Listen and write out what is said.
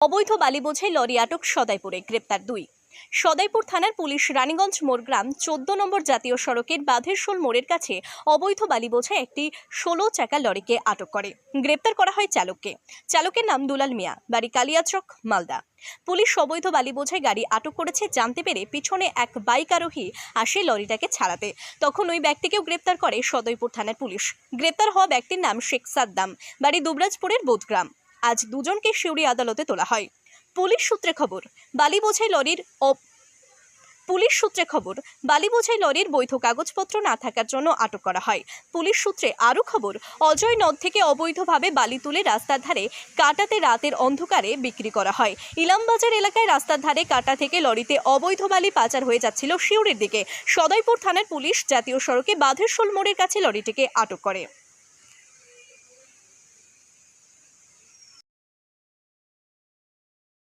অবৈধ বালি বোঝাই লরি আটক সদাইপুরে, গ্রেপ্তার দুই। সদাইপুর থানার পুলিশ রানীগঞ্জ মোড়গ্রাম চোদ্দ নম্বর জাতীয় সড়কের বাঁধেরশোল মোড়ের কাছে অবৈধ বালি বোঝায় একটি ষোলো চাকা লরিকে আটক করে। গ্রেপ্তার করা হয় চালককে। চালকের নাম দুলাল মিয়া, বাড়ি কালিয়াচক, মালদা। পুলিশ অবৈধ বালি বোঝাই গাড়ি আটক করেছে জানতে পেরে পিছনে এক বাইক আরোহী আসে লরিটাকে ছাড়াতে। তখন ওই ব্যক্তিকেও গ্রেপ্তার করে সদয়পুর থানার পুলিশ। গ্রেপ্তার হওয়া ব্যক্তির নাম শেখ সাদ্দাম, বাড়ি দুবরাজপুরের বোধগ্রাম। আজ দুজনকে শিউরি আদালতে তোলা হয়। পুলিশ সূত্রে খবর বালি বোঝাই লরির পুলিশ সূত্রে খবর বালি বোঝাই লরির বৈধ কাগজপত্র না থাকার জন্য আটক করা হয়। পুলিশ সূত্রে আরও খবর, অজয় নদ থেকে অবৈধভাবে বালি তুলে রাস্তার ধারে কাটাতে রাতের অন্ধকারে বিক্রি করা হয়। ইলামবাজার এলাকায় রাস্তার ধারে কাটা থেকে লরিতে অবৈধ বালি পাচার হয়ে যাচ্ছিল শিউরের দিকে। সদয়পুর থানার পুলিশ জাতীয় সড়কে বাঁধেরশোল মোড়ের কাছে লরিটিকে আটক করে।